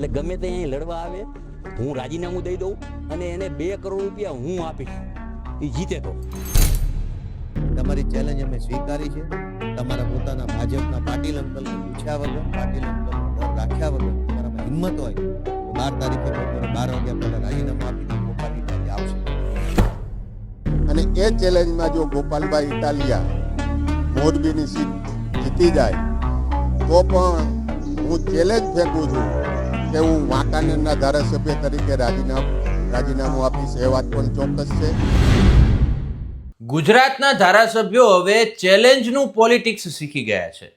એટલે ગમે તે અહીં લડવા આવે હું રાજીનામું દઈ દઉં અને એને બે કરોડ રૂપિયા હું આપીશ. એ જીતે તો. તમારી ચેલેન્જ અમે સ્વીકારી છે. તમારા પોતાના ભાજપના પાટીલ અંકલને પૂછ્યા વગર પાટીલ અંકલનો ડર રાખ્યા વગર તમારામાં હિંમત હોય તો બાર તારીખે બપોરે બાર વાગ્યા પહેલાં રાજીનામું આપી દો ગોપાલ ઇટાલી આવશે. અને એ ચેલેન્જમાં જો ગોપાલભાઈ ઇટાલિયા મોરબીની સીટ જીતી જાય તો પણ હું ચેલેન્જ ફેંકું છું. કે હું વાંકાનેરના ધારાસભ્ય તરીકે રાજીનામું રાજીનામું આપીશ એ વાત પણ ચોક્કસ છે. ગુજરાતના ધારાસભ્યો હવે ચેલેન્જનું પોલિટિક્સ શીખી ગયા છે.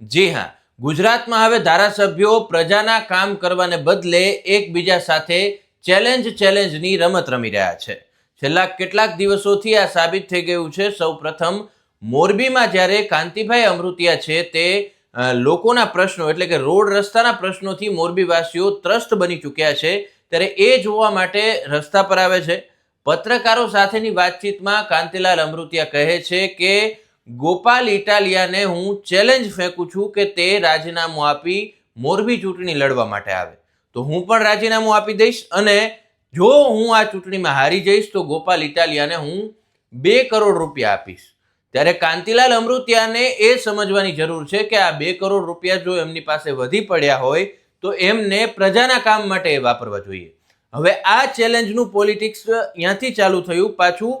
જી હા, ગુજરાતમાં હવે ધારાસભ્યો પ્રજાના કામ કરવાને બદલે એકબીજા સાથે ચેલેન્જ ચેલેન્જની રમત રમી રહ્યા છે. છેલ્લા કેટલાક દિવસોથી આ સાબિત થઈ ગયું છે. સૌ પ્રથમ મોરબીમાં જ્યારે કાંતિભાઈ અમૃતિયા છે તે લોકોના પ્રશ્નો એટલે કે રોડ રસ્તાના પ્રશ્નોથી મોરબીવાસીઓ ત્રસ્ત બની ચૂક્યા છે. ત્યારે એ જોવા માટે રસ્તા પર આવે છે. પત્રકારો સાથેની વાતચીતમાં કાંતિલાલ અમૃતિયા કહે છે કે, ગોપાલ ઇટાલિયાને હું ચેલેન્જ ફેંકું છું કે તે રાજીનામું આપી મોરબી ચૂંટણી લડવા માટે આવે. તો હું પણ રાજીનામું આપી દઈશ અને જો હું આ ચૂંટણીમાં હારી જઈશ તો ગોપાલ ઇટાલિયાને હું બે કરોડ રૂપિયા આપીશ. ત્યારે કાંતિલાલ અમૃતિયાને એ સમજવાની જરૂર છે કે આ બે કરોડ રૂપિયા જો એમની પાસે વધી પડ્યા હોય, તો એમને પ્રજાના કામ માટે એ વાપરવા જોઈએ. હવે આ ચેલેન્જનું પોલિટિક્સ ત્યાંથી ચાલુ થયું. પાછું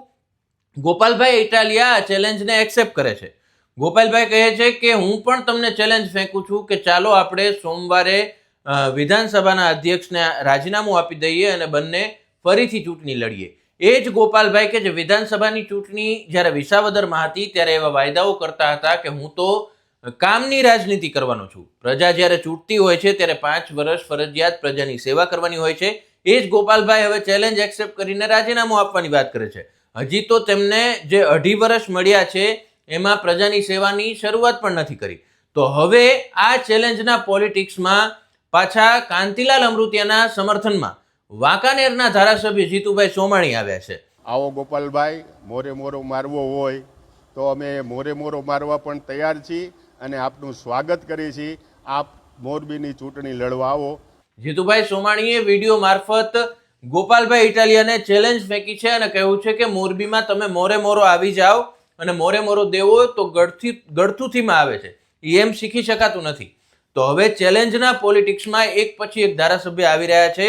ગોપાલભાઈ ઇટાલિયા આ ચેલેન્જને એક્સેપ્ટ કરે છે. ગોપાલભાઈ કહે છે કે હું પણ તમને ચેલેન્જ ફેંકું છું કે ચાલો આપણે સોમવારે વિધાનસભાના અધ્યક્ષને રાજીનામું આપી દઈએ અને બંને ફરીથી ચૂંટણી લડીએ. એ જ ગોપાલભાઈ કે જે વિધાનસભાની ચૂંટણી જ્યારે વિસાવદરમાં હતી, ત્યારે એવા વાયદાઓ કરતા હતા કે હું તો કામની રાજનીતિ કરવાનો છું. પ્રજા જ્યારે ચૂંટતી હોય છે, ત્યારે પાંચ વર્ષ ફરજિયાત પ્રજાની સેવા કરવાની હોય છે. એ જ ગોપાલભાઈ હવે ચેલેન્જ એક્સેપ્ટ કરીને રાજીનામું આપવાની વાત કરે છે. હજી તો તેમને જે અઢી વર્ષ મળ્યા છે, એમાં પ્રજાની સેવાની શરૂઆત પણ નથી કરી. તો હવે આ ચેલેન્જના પોલિટિક્સમાં પાછા કાંતિલાલ અમૃતિયાના સમર્થનમાં વાંકાનેરના ધારાસભ્ય જીતુભાઈ સોમાણી આવ્યા છે. આવો ગોપાલભાઈ મોરે મોરો મારવો હોય તો અમે મોરે મોરો મારવા પણ તૈયાર છીએ અને આપનું સ્વાગત કરીએ છીએ. આપ મોરબીની ચૂંટણી લડવા આવો. જીતુભાઈ સોમાણીએ વીડિયો મારફત ગોપાલભાઈ ઇટાલિયાને ચેલેન્જ ફેંકી છે અને કહ્યું છે કે મોરબીમાં તમે મોરે મોરો આવી જાઓ અને મોરે મોરો દેવો તો ગળથી ગળથુથીમાં આવે છે. એ એમ શીખી શકાતું નથી. તો હવે ચેલેન્જના પોલિટિક્સમાં એક પછી એક ધારાસભ્ય આવી રહ્યા છે.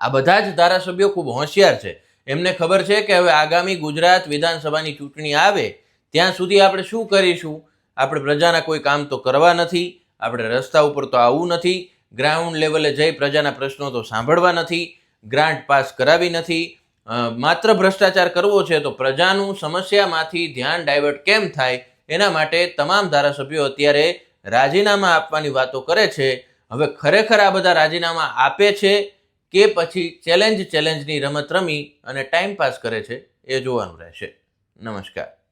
આ બધા જ ધારાસભ્યો ખૂબ હોશિયાર છે. એમને ખબર છે કે હવે આગામી ગુજરાત વિધાનસભાની ચૂંટણી આવે, ત્યાં સુધી આપણે શું કરીશું? આપણે પ્રજાના કોઈ કામ તો કરવા નથી, આપણે રસ્તા ઉપર તો આવવું નથી ગ્રાઉન્ડ લેવલે જઈ પ્રજાના પ્રશ્નો તો સાંભળવા નથી ગ્રાન્ટ પાસ કરાવી નથી માત્ર ભ્રષ્ટાચાર કરવો છે તો પ્રજાનું સમસ્યામાંથી ધ્યાન ડાયવર્ટ કેમ થાય? એના માટે તમામ ધારાસભ્યો અત્યારે રાજીનામા આપવાની વાતો કરે છે. હવે ખરેખર આ બધા રાજીનામા આપે છે? કે પછી ચેલેન્જ ચેલેન્જની રમત રમી અને ટાઈમ પાસ કરે છે એ જોવાનું રહેશે. નમસ્કાર.